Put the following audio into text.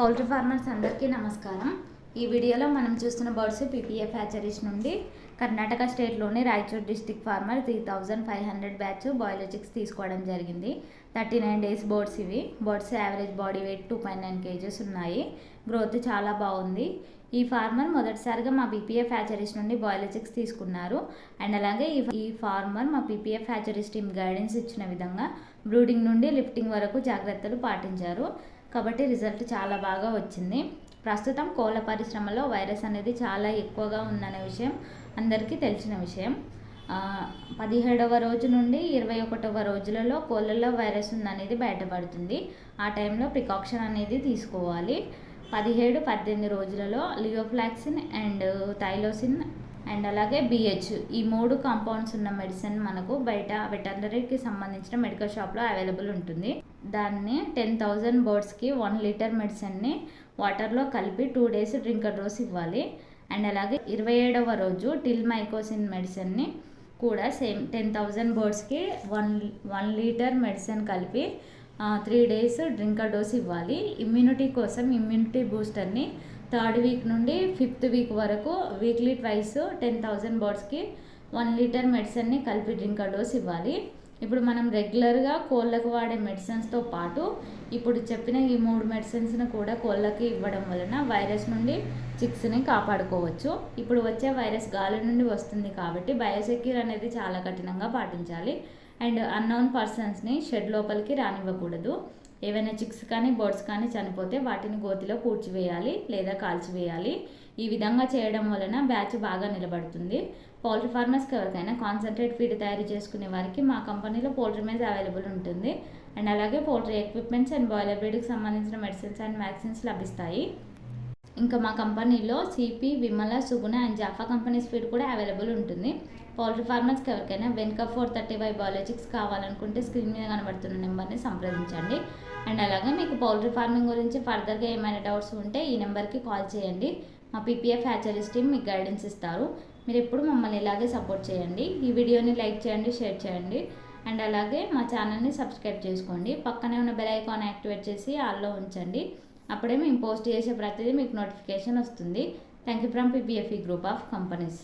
Poultry farmers అందరికీ నమస్కారం. ఈ వీడియోలో మనం చూస్తున్న బర్డ్స్ పీపీఎఫ్ హ్యాచరీస్ నుండి Karnataka స్టేట్లోని Raichur district farmer three thousand five hundred batch broiler తీసుకోవడం జరిగింది. థర్టీ నైన్ డేస్ బోర్డ్స్ ఇవి. Birds average body weight two point nine kgs ఉన్నాయి. గ్రోత్ చాలా బాగుంది. ఈ ఫార్మర్ మొదటిసారిగా మా పీపీఎఫ్ హ్యాచరీస్ నుండి బాయిలర్ తీసుకున్నారు. అండ్ అలాగే ఈ ఈ ఫార్మర్ మా పీపీఎఫ్ హ్యాచరీస్ టీమ్ గైడెన్స్ ఇచ్చిన విధంగా బ్రూడింగ్ నుండి లిఫ్టింగ్ వరకు జాగ్రత్తలు పాటించారు. కాబట్టి రిజల్ట్ చాలా బాగా వచ్చింది. ప్రస్తుతం కోళ్ళ పరిశ్రమలో వైరస్ అనేది చాలా ఎక్కువగా ఉందనే విషయం అందరికీ తెలిసిన విషయం. పదిహేడవ రోజు నుండి ఇరవై ఒకటవ రోజులలో కోళ్ళల్లో వైరస్ ఉందనేది బయటపడుతుంది. ఆ టైంలో ప్రికాషన్ అనేది తీసుకోవాలి. పదిహేడు పద్దెనిమిది రోజులలో లియోఫ్లాక్సిన్ అండ్ థైలోసిన్ అండ్ అలాగే బిహెచ్ ఈ మూడు కాంపౌండ్స్ ఉన్న మెడిసిన్ మనకు బయట వెటర్నరీకి సంబంధించిన మెడికల్ షాప్లో అవైలబుల్ ఉంటుంది. దాన్ని టెన్ థౌజండ్ బర్డ్స్కి వన్ లీటర్ మెడిసిన్ని వాటర్లో కలిపి టూ డేస్ డ్రింకర్ డోస్ ఇవ్వాలి. అండ్ అలాగే ఇరవై ఏడవ రోజు టిల్ మైకోసిన్ మెడిసిన్ని కూడా సేమ్ టెన్ థౌజండ్ బర్డ్స్కి వన్ వన్ లీటర్ మెడిసిన్ కలిపి త్రీ డేస్ డ్రింకర్ డోస్ ఇవ్వాలి. ఇమ్యూనిటీ కోసం ఇమ్యూనిటీ బూస్టర్ని థర్డ్ వీక్ నుండి ఫిఫ్త్ వీక్ వరకు వీక్లీ ట్వైస్ టెన్ థౌజండ్ బర్డ్స్కి వన్ లీటర్ మెడిసిన్ని కలిపి డ్రింకర్ డోస్ ఇవ్వాలి. ఇప్పుడు మనం రెగ్యులర్గా కోళ్ళకు వాడే మెడిసిన్స్తో పాటు ఇప్పుడు చెప్పిన ఈ మూడు మెడిసిన్స్ని కూడా కోళ్ళకి ఇవ్వడం వలన వైరస్ నుండి చిక్స్ని కాపాడుకోవచ్చు. ఇప్పుడు వచ్చే వైరస్ గాలి నుండి వస్తుంది కాబట్టి బయోసెక్యూర్ అనేది చాలా కఠినంగా పాటించాలి. అండ్ అన్నోన్ పర్సన్స్ని షెడ్ లోపలికి రానివ్వకూడదు. ఏవైనా చిక్స్ కానీ బర్డ్స్ కానీ చనిపోతే వాటిని గోతిలో పూడ్చివేయాలి లేదా కాల్చివేయాలి. ఈ విధంగా చేయడం వలన బ్యాచ్ బాగా నిలబడుతుంది. పౌల్ట్రీ ఫార్మర్స్కి ఎవరికైనా కాన్సన్ట్రేట్ ఫీడ్ తయారు చేసుకునే వారికి మా కంపెనీలో పౌల్ట్రీ మేజ్ అవైలబుల్ ఉంటుంది. అండ్ అలాగే పౌల్ట్రీ ఎక్విప్మెంట్స్ అండ్ బాయిలర్ బ్రీడ్కి సంబంధించిన మెడిసిన్స్ అండ్ వ్యాక్సిన్స్ లభిస్తాయి. ఇంకా మా కంపెనీలో CP Vimala Suguna and Japfa companies feed కూడా అవైలబుల్ ఉంటుంది. పౌల్ట్రీ ఫార్మర్స్కి ఎవరికైనా వెనుక ఫోర్ థర్టీ ఫైవ్ బయాలజిక్స్ కావాలనుకుంటే స్క్రీన్ మీద కనబడుతున్న నెంబర్ని సంప్రదించండి. అండ్ అలాగే మీకు పౌల్ట్రీ ఫార్మింగ్ గురించి ఫర్దర్గా ఏమైనా డౌట్స్ ఉంటే ఈ నెంబర్కి కాల్ చేయండి. మా పీపీఎఫ్ హ్యాచరీస్ టీమ్ మీకు గైడెన్స్ ఇస్తారు. మీరు ఎప్పుడు మమ్మల్ని ఇలాగే సపోర్ట్ చేయండి. ఈ వీడియోని లైక్ చేయండి షేర్ చేయండి. అండ్ అలాగే మా ఛానల్ని సబ్స్క్రైబ్ చేసుకోండి. పక్కనే ఉన్న బెల్ ఐకాన్ యాక్టివేట్ చేసి ఆల్లో ఉంచండి. అప్పుడే మేము పోస్ట్ చేసే ప్రతిదీ మీకు నోటిఫికేషన్ వస్తుంది. Thank you from PPFE group of companies